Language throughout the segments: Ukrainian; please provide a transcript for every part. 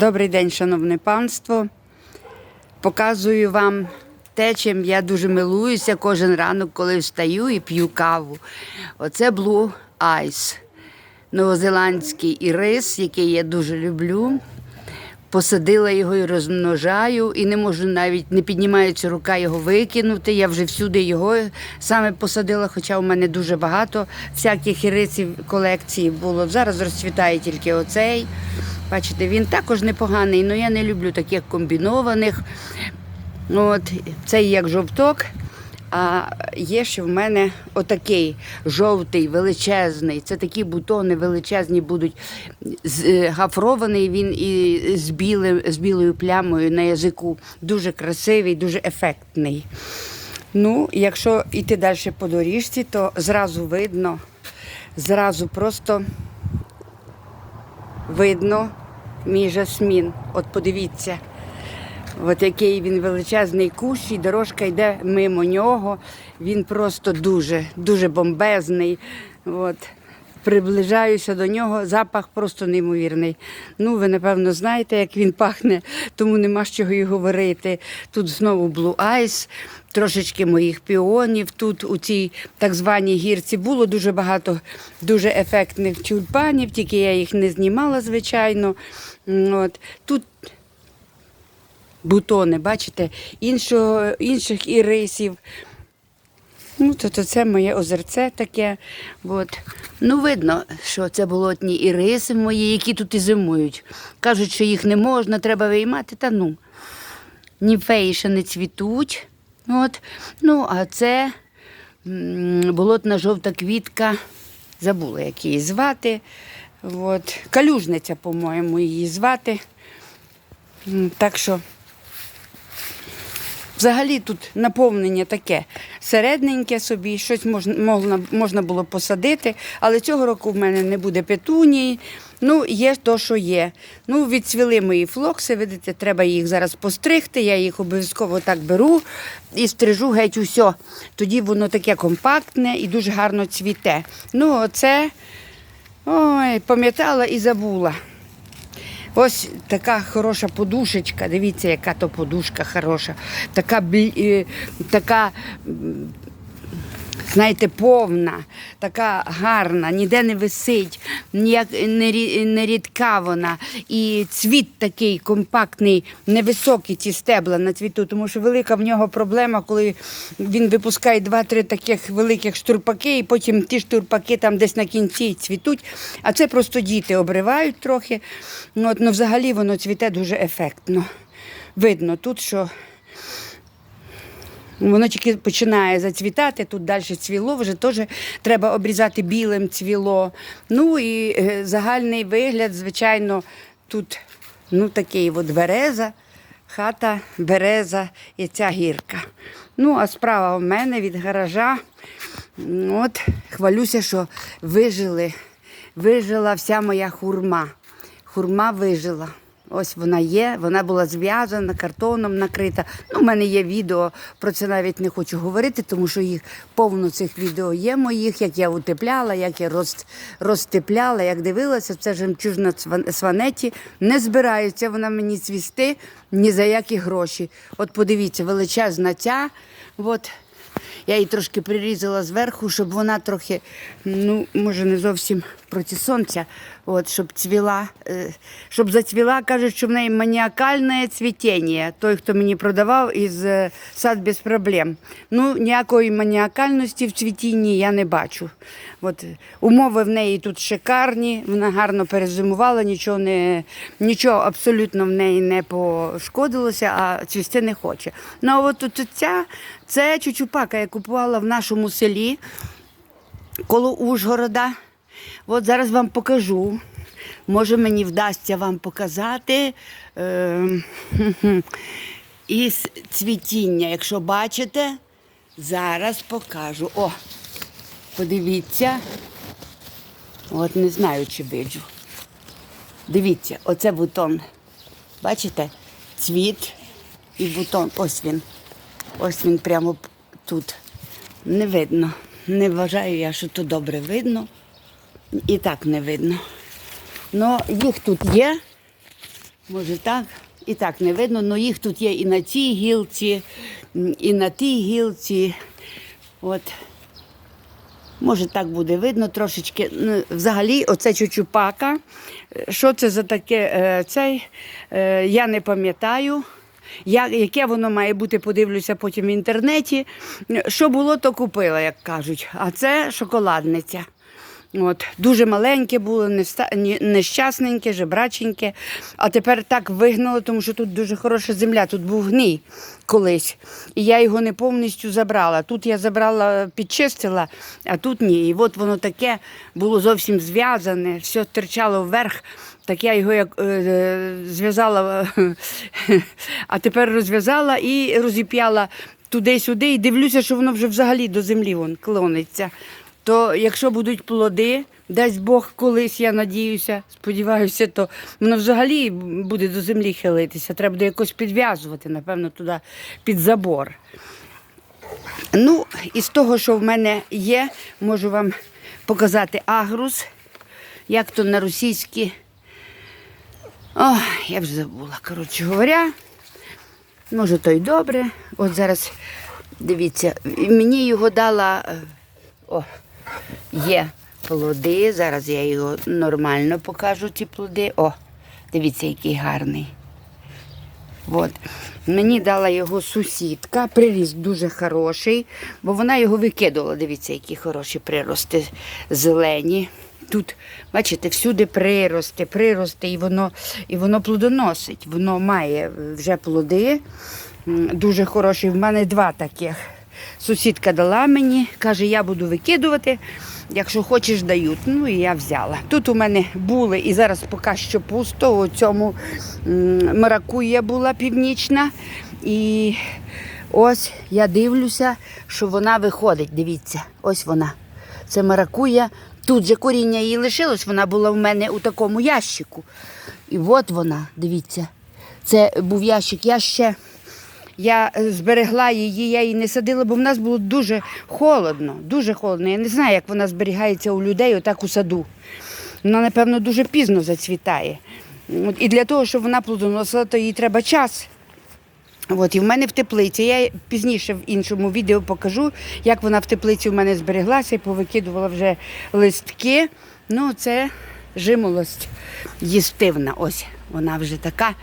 Добрий день, шановне панство. Показую вам те, чим я дуже милуюся кожен ранок, коли встаю і п'ю каву. Оце Blue Ice, новозеландський ірис, який я дуже люблю. Посадила його і розмножаю, і не можу навіть не піднімається рука його викинути. Я вже всюди його саме посадила, хоча у мене дуже багато всяких ірисів колекції було. Зараз розцвітає тільки оцей. Бачите, він також непоганий, але я не люблю таких комбінованих. От, цей як жовток. А є ще в мене отакий жовтий, величезний. Це такі бутони величезні будуть. Е, Гафрований він і з, білим, з білою плямою на язику. Дуже красивий, дуже ефектний. Ну, якщо йти далі по доріжці, то зразу видно, зразу просто видно мій жасмін. От подивіться. От який він величезний кущ, і дорожка йде мимо нього. Він просто дуже, дуже бомбезний. От. Приближаюся до нього, запах просто неймовірний. Ну, ви напевно знаєте, як він пахне, тому нема з чого й говорити. Тут знову Blue Ice, трошечки моїх піонів. Тут у цій так званій гірці було дуже багато дуже ефектних тюльпанів, тільки я їх не знімала, звичайно. От. Тут бутони, бачите, іншого, інших ірисів. Ну, то, то це моє озерце таке. От. Ну, видно, що це болотні іриси мої, які тут і зимують. Кажуть, що їх не можна, треба виймати, та ну. Німфеї ще не цвітуть. От. Ну, а це болотна жовта квітка. Забула, як її звати. От. Калюжниця, по-моєму, її звати. Так що Взагалі тут наповнення таке середненьке собі, щось можна, можна, було посадити, але цього року в мене не буде петунії. Ну, є то, що є. Ну, відцвіли мої флокси, видите, треба їх зараз постригти. Я їх обов'язково так беру і стрижу геть усе. Тоді воно таке компактне і дуже гарно цвіте. Ну, оце ой, пам'ятала і забула. Ось така хороша подушечка. Дивіться, яка то подушка хороша. Така, е, така знаєте, повна, така гарна, ніде не висить, ніяк не, рідка вона. І цвіт такий компактний, невисокі ці стебла на цвіту, тому що велика в нього проблема, коли він випускає два-три таких великих штурпаки, і потім ті штурпаки там десь на кінці цвітуть. А це просто діти обривають трохи. Ну, от, ну, взагалі воно цвіте дуже ефектно. Видно тут, що Воно тільки починає зацвітати, тут далі цвіло, вже теж треба обрізати білим цвіло. Ну і е, загальний вигляд, звичайно, тут ну, такий от береза, хата, береза і ця гірка. Ну, а справа в мене від гаража. От, хвалюся, що вижили, вижила вся моя хурма. Хурма вижила. Ось вона є, вона була зв'язана, картоном накрита. Ну, У мене є відео, про це навіть не хочу говорити, тому що їх повно цих відео є моїх, як я утепляла, як я роз, розтепляла, як дивилася, це жемчужна сванеті. Не збирається вона мені цвісти ні за які гроші. От подивіться, величезна ця. От. Я її трошки прирізала зверху, щоб вона трохи, ну, може, не зовсім проти сонця, от, щоб цвіла, щоб зацвіла, кажуть, що в неї маніакальне цвітіння. Той, хто мені продавав із е, сад без проблем. Ну, ніякої маніакальності в цвітінні я не бачу. От, умови в неї тут шикарні, вона гарно перезимувала, нічого, не, нічого абсолютно в неї не пошкодилося, а цвісти не хоче. Ну, а от ця, це чучупака я купувала в нашому селі коло Ужгорода. От зараз вам покажу. Може, мені вдасться вам показати е, із цвітіння. Якщо бачите, зараз покажу. О, подивіться. От не знаю, чи виджу. Дивіться, оце бутон. Бачите? Цвіт і бутон. Ось він. Ось він прямо тут. Не видно. Не вважаю я, що то добре видно. І так не видно. Ну, їх тут є. Може так? І так не видно, але їх тут є і на цій гілці, і на тій гілці. От. Може, так буде видно трошечки. Ну, взагалі, оце чучупака. Що це за таке? е, Цей, е, я не пам'ятаю. Яке воно має бути, подивлюся потім в інтернеті. Що було, то купила, як кажуть. А це шоколадниця. От, дуже маленьке було, нещасненьке, жебраченьке. А тепер так вигнало, тому що тут дуже хороша земля, тут був гній колись. І я його не повністю забрала. Тут я забрала, підчистила, а тут ні. І от воно таке було зовсім зв'язане, все терчало вверх. Так я його як е, зв'язала, а тепер розв'язала і розіп'яла туди-сюди, і дивлюся, що воно вже взагалі до землі вон клониться. То якщо будуть плоди, дасть Бог колись, я надіюся, сподіваюся, то воно взагалі буде до землі хилитися. Треба буде якось підв'язувати, напевно, туди під забор. Ну, із того, що в мене є, можу вам показати агрус, як то на російській. Ой, я вже забула, коротше говоря. Може, то й добре. От зараз дивіться, мені його дала. е, О, є плоди. Зараз я його нормально покажу, ці плоди. О, дивіться, який гарний. От. Мені дала його сусідка, приріст дуже хороший, бо вона його викидала. Дивіться, які хороші прирости зелені. Тут, бачите, всюди прирости, прирости, і воно, і воно плодоносить. Воно має вже плоди. Дуже хороші. В мене два таких. Сусідка дала мені, каже, я буду викидувати. Якщо хочеш, дають. Ну і я взяла. Тут у мене були і зараз поки що пусто. У цьому маракуя була північна. І ось я дивлюся, що вона виходить. Дивіться, ось вона. Це маракуя. Тут же коріння її лишилось, вона була в мене у такому ящику. І от вона, дивіться. Це був ящик. Я ще я е, зберегла її, я її не садила, бо в нас було дуже холодно, дуже холодно. Я не знаю, як вона зберігається у людей, отак у саду. Вона, напевно, дуже пізно зацвітає. От, і для того, щоб вона плодоносила, то їй треба час. От, і в мене в теплиці. Я пізніше в іншому відео покажу, як вона в теплиці в мене збереглася і повикидувала вже листки. Ну, це жимолость їстивна. Ось вона вже така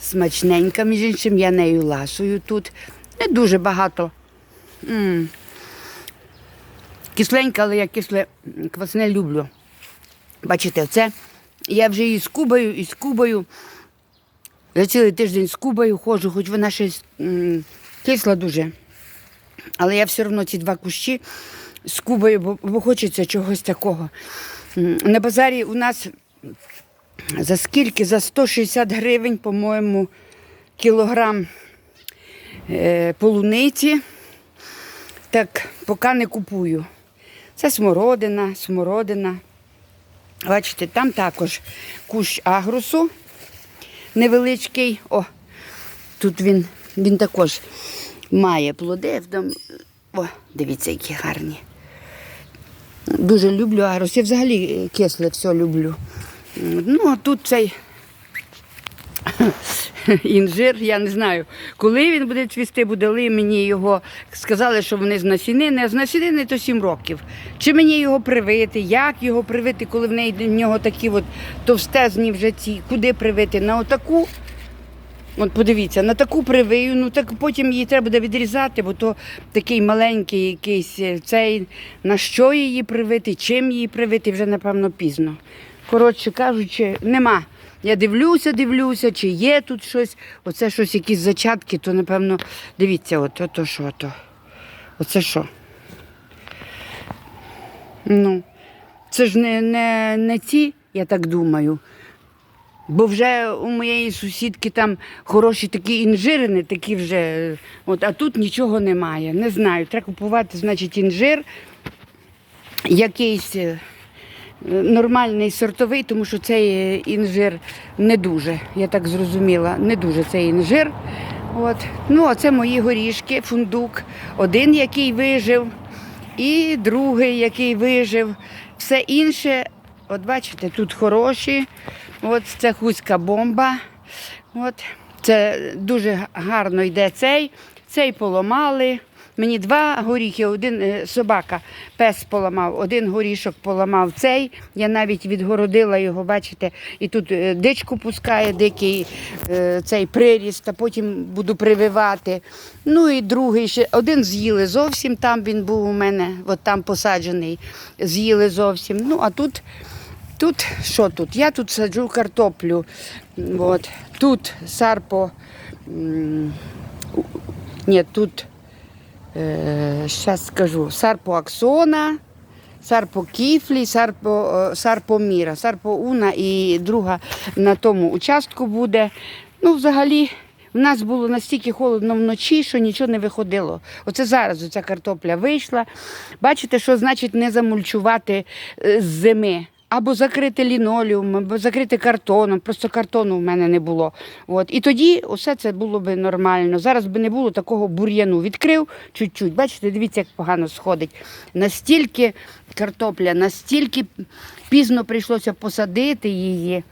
смачненька, між іншим, я нею ласую тут. Не дуже багато. м Кисленька, але я кисле квасне люблю. Бачите, це я вже і з кубою, і з кубою. Я цілий тиждень з кубою ходжу, хоч вона щось кисла дуже. Але я все одно ці два кущі з кубою, бо, бо хочеться чогось такого. На базарі у нас за скільки? За 160 гривень, по-моєму, кілограм е, полуниці. Так, поки не купую. Це смородина, смородина. Бачите, там також кущ агрусу невеличкий. О, тут він, він також має плоди. О, дивіться, які гарні. Дуже люблю агрус. Я взагалі кисле все люблю. Ну, а тут цей інжир, я не знаю, коли він буде цвісти, бо дали мені його, сказали, що вони з насінини, а з насінини то 7 років. Чи мені його привити, як його привити, коли в неї в нього такі от товстезні вже ці, куди привити? На отаку. От подивіться, на таку привию, ну так потім її треба буде відрізати, бо то такий маленький якийсь е, цей, на що її привити, чим її привити, вже напевно пізно. Коротше кажучи, нема. Я дивлюся, дивлюся, чи є тут щось. Оце щось, якісь зачатки, то напевно, дивіться, от, ото що то. Оце що? Ну, це ж не, не, не ці, я так думаю. Бо вже у моєї сусідки там хороші такі інжирини, такі вже, от, а тут нічого немає. Не знаю. Треба купувати, значить, інжир якийсь е, нормальний сортовий, тому що цей е, інжир не дуже, я так зрозуміла, не дуже цей інжир. От. Ну, а це мої горішки, фундук. Один, який вижив, і другий, який вижив. Все інше, от бачите, тут хороші. От це хуська бомба. От. Це дуже гарно йде цей. Цей поламали. Мені два горіхи, один е, собака, пес поламав, один горішок поламав цей. Я навіть відгородила його, бачите, і тут е, дичку пускає, дикий е, цей приріст, а потім буду прививати. Ну і другий ще один з'їли зовсім. Там він був у мене, от там посаджений, з'їли зовсім. Ну а тут. Тут що тут? Я тут саджу картоплю. От. Тут сарпо. Ні, тут зараз скажу, сарпо аксона, сарпо кіфлі, сарпо, е, сарпо міра, сарпо уна і друга на тому участку буде. Ну, взагалі, в нас було настільки холодно вночі, що нічого не виходило. Оце зараз оця картопля вийшла. Бачите, що значить не замульчувати е, з зими. Або закрити лінолеум, або закрити картоном. Просто картону в мене не було. От. І тоді усе це було б нормально. Зараз би не було такого бур'яну. Відкрив чуть-чуть. Бачите, дивіться, як погано сходить. Настільки картопля, настільки пізно прийшлося посадити її.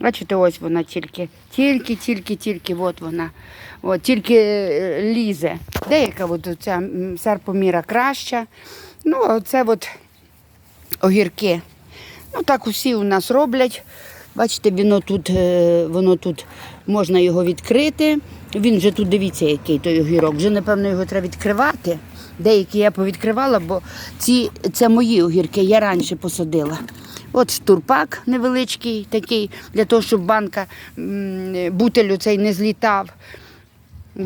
Бачите, ось вона тільки, тільки, тільки, тільки, от вона. От, тільки е, лізе. Деяка от ця м, сарпоміра краща. Ну, а це от огірки. Ну так усі у нас роблять. Бачите, воно тут, е, воно тут можна його відкрити. Він вже тут дивіться, який той огірок. Вже, напевно, його треба відкривати. Деякі я повідкривала, бо ці, це мої огірки, я раніше посадила. От штурпак невеличкий такий, для того, щоб банка бутелю цей не злітав.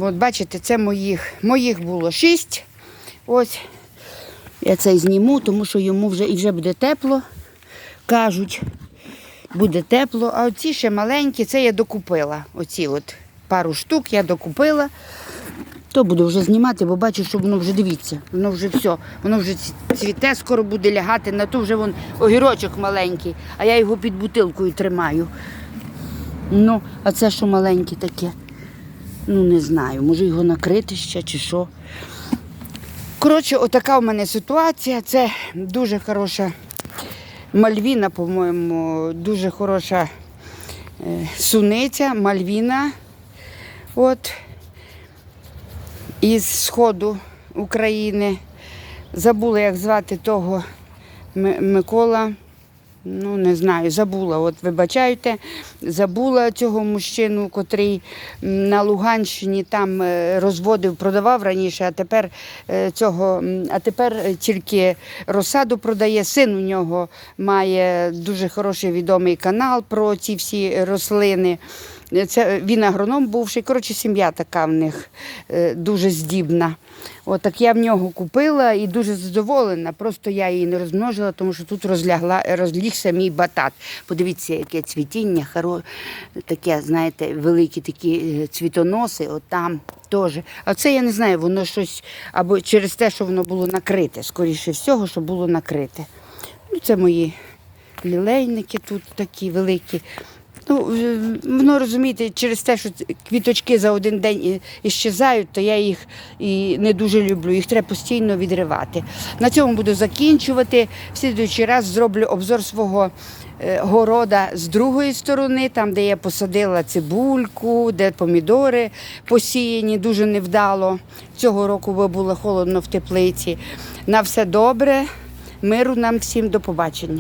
От бачите, це моїх. Моїх було шість. Ось я цей зніму, тому що йому вже і вже буде тепло. Кажуть, буде тепло. А оці ще маленькі, це я докупила. Оці от пару штук я докупила. То буду вже знімати, бо бачу, що воно вже дивіться, воно вже все, воно вже цвіте, скоро буде лягати, на то вже вон огірочок маленький, а я його під бутилкою тримаю. Ну, а це що маленьке таке? Ну, не знаю, може його накрити ще чи що. Коротше, отака в мене ситуація. Це дуже хороша мальвіна, по-моєму, дуже хороша е, суниця, мальвіна. От із сходу України. Забула, як звати того Микола. Ну, не знаю, забула. От вибачайте, забула цього мужчину, котрий на Луганщині там е, розводив, продавав раніше, а тепер е, цього, а тепер е, тільки розсаду продає. Син у нього має дуже хороший відомий канал про ці всі рослини. Це він агроном бувший. Коротше, сім'я така в них е, дуже здібна. От так я в нього купила і дуже задоволена. Просто я її не розмножила, тому що тут розлягла, розлігся мій батат. Подивіться, яке цвітіння, хоро... таке, знаєте, великі такі е, цвітоноси, от там теж. А це я не знаю, воно щось або через те, що воно було накрите, скоріше всього, що було накрите. Ну, це мої лілейники тут такі великі. Ну, е, воно розумієте, через те, що квіточки за один день іщезають, то я їх і не дуже люблю. Їх треба постійно відривати. На цьому буду закінчувати. В слідуючий раз зроблю обзор свого е, города з другої сторони, там, де я посадила цибульку, де помідори посіяні, дуже невдало. Цього року бо було холодно в теплиці. На все добре. Миру нам всім до побачення.